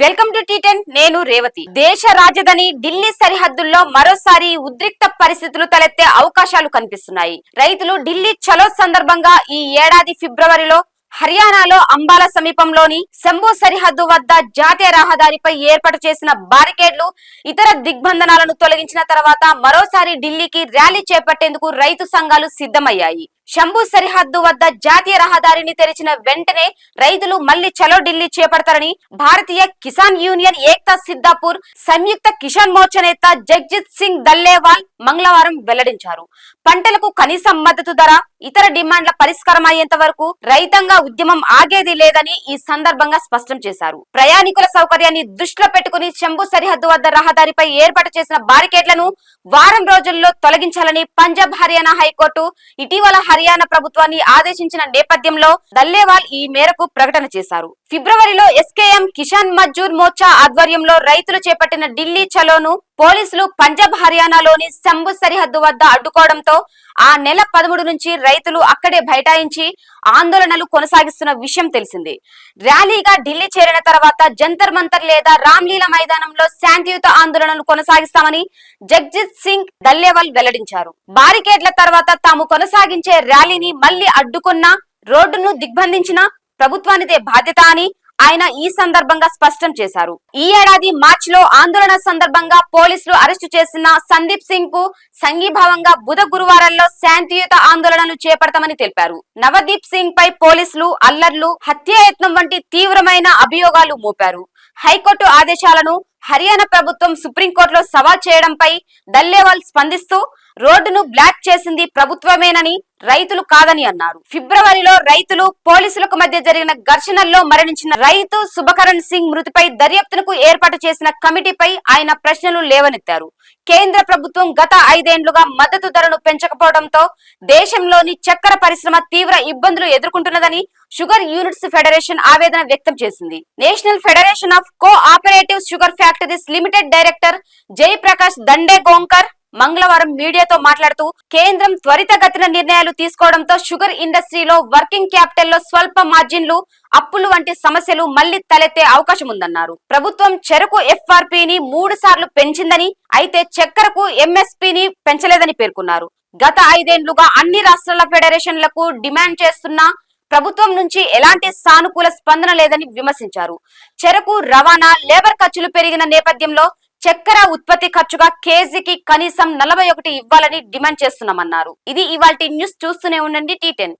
Welcome to T10 నేను రేవతి. దేశ రాజధాని ఢిల్లీ సరిహద్దుల్లో మరోసారి ఉద్రిక్త పరిస్థితులు తలెత్తే అవకాశాలు కనిపిస్తున్నాయి. రైతులు ఢిల్లీ చలో సందర్భంగా ఈ ఏడాది ఫిబ్రవరిలో హర్యానాలో అంబాల సమీపంలోని శంభు సరిహద్దు వద్ద జాతీయ రహదారిపై ఏర్పాటు చేసిన బారికేడ్లు ఇతర దిగ్బంధనాలను తొలగించిన తర్వాత మరోసారి ఢిల్లీకి ర్యాలీ చేపట్టేందుకు రైతు సంఘాలు సిద్ధమయ్యాయి. శంభు సరిహద్దు వద్ద జాతీయ రహదారిని తెరిచిన వెంటనే రైతులు మళ్ళీ చలో ఢిల్లీ చేపడతారని భారతీయ కిసాన్ యూనియన్ ఏక్తా సిద్దాపూర్ సంయుక్త కిసాన్ మోర్చా నేత జగ్జిత్ సింగ్ దల్లేవాల్ మంగళవారం వెల్లడించారు. పంటలకు కనీస మద్దతు ధర ఇతర డిమాండ్ల పరిష్కారం అయ్యేంత వరకు రైతంగా ఉద్యమం ఆగేది లేదని ఈ సందర్భంగా స్పష్టం చేశారు. ప్రయాణికుల సౌకర్యాన్ని దృష్టిలో పెట్టుకుని శంభు సరిహద్దు వద్ద రహదారిపై ఏర్పాటు చేసిన బారికేడ్లను వారం రోజుల్లో తొలగించాలని పంజాబ్ హర్యానా హైకోర్టు ఇటీవల హర్యానా ప్రభుత్వాన్ని ఆదేశించిన నేపథ్యంలో దల్లేవాల్ ఈ మేరకు ప్రకటన చేశారు. ఫిబ్రవరిలో ఎస్కేఎం కిసాన్ మజ్జూర్ మోర్చా ఆధ్వర్యంలో రైతులు చేపట్టిన ఢిల్లీ చలోను పోలీసులు పంజాబ్ హర్యానాలోని శంభు సరిహద్దు వద్ద అడ్డుకోవడంతో ఆ నెల పదమూడు నుంచి రైతులు అక్కడే బైఠాయించి ఆందోళనలు కొనసాగిస్తున్న విషయం తెలిసింది. ర్యాలీగా ఢిల్లీ చేరిన తర్వాత జంతర్ మంతర్ లేదా రామ్లీల మైదానంలో శాంతియుత ఆందోళనలు కొనసాగిస్తామని జగ్జిత్ సింగ్ దల్లేవాల్ వెల్లడించారు. బారికేడ్ల తర్వాత తాము కొనసాగించే ర్యాలీని మళ్ళీ అడ్డుకున్న రోడ్డును దిగ్బంధించిన ప్రభుత్వానిదే బాధ్యత అని ఆయన ఈ సందర్భంగా స్పష్టం చేశారు. ఈ ఏడాది మార్చి లో ఆందోళన సందర్భంగా పోలీసులు అరెస్టు చేసిన సందీప్ సింగ్కు సంఘీభావంగా బుధ గురువారంలో శాంతియుత ఆందోళనలు చేపడతామని తెలిపారు. నవదీప్ సింగ్ పై పోలీసులు అల్లర్లు హత్యాయత్నం వంటి తీవ్రమైన అభియోగాలు మోపారు. హైకోర్టు ఆదేశాలను హర్యానా ప్రభుత్వం సుప్రీంకోర్టులో సవాల్ చేయడంపై దల్లేవాల్ స్పందిస్తూ రోడ్డును బ్లాక్ చేసింది ప్రభుత్వమేనని రైతులు కాదని అన్నారు. ఫిబ్రవరిలో రైతులు పోలీసులకు మధ్య జరిగిన ఘర్షణల్లో మరణించిన రైతు శుభకరణ్ సింగ్ మృతిపై దర్యాప్తునకు ఏర్పాటు చేసిన కమిటీపై ఆయన ప్రశ్నలు లేవనెత్తారు. కేంద్ర ప్రభుత్వం గత ఐదేండ్లుగా మద్దతు ధరను పెంచకపోవడంతో దేశంలోని చక్కెర పరిశ్రమ తీవ్ర ఇబ్బందులు ఎదుర్కొంటున్నదని షుగర్ యూనిట్స్ ఫెడరేషన్ ఆవేదన వ్యక్తం చేసింది. National federation of cooperative sugar factories limited director Jayaprakash Dandegaonkar మంగళవారం మీడియాతో మాట్లాడుతూ కేంద్రం త్వరితగతిన నిర్ణయాలు తీసుకోవడంతో షుగర్ ఇండస్ట్రీలో వర్కింగ్ క్యాపిటల్లో స్వల్ప మార్జిన్లు అప్పులు వంటి సమస్యలు మళ్ళీ తలెత్తే అవకాశం ఉందన్నారు. ప్రభుత్వం చెరకు ఎఫ్ఆర్పిని మూడు సార్లు పెంచిందని అయితే చక్కెరకు ఎంఎస్పిని పెంచలేదని పేర్కొన్నారు. గత ఐదేండ్లుగా అన్ని రాష్ట్రాల ఫెడరేషన్లకు డిమాండ్ చేస్తున్న ప్రభుత్వం నుంచి ఎలాంటి సానుకూల స్పందన లేదని విమర్శించారు. చెరకు రవాణా లేబర్ ఖర్చులు పెరిగిన నేపథ్యంలో చక్కెర ఉత్పత్తి ఖర్చుగా కేజీకి కనీసం నలభై ఒకటి ఇవ్వాలని డిమాండ్ చేస్తున్నామన్నారు. ఇది ఇవాళ న్యూస్ చూస్తూనే ఉండండి టీ టెన్.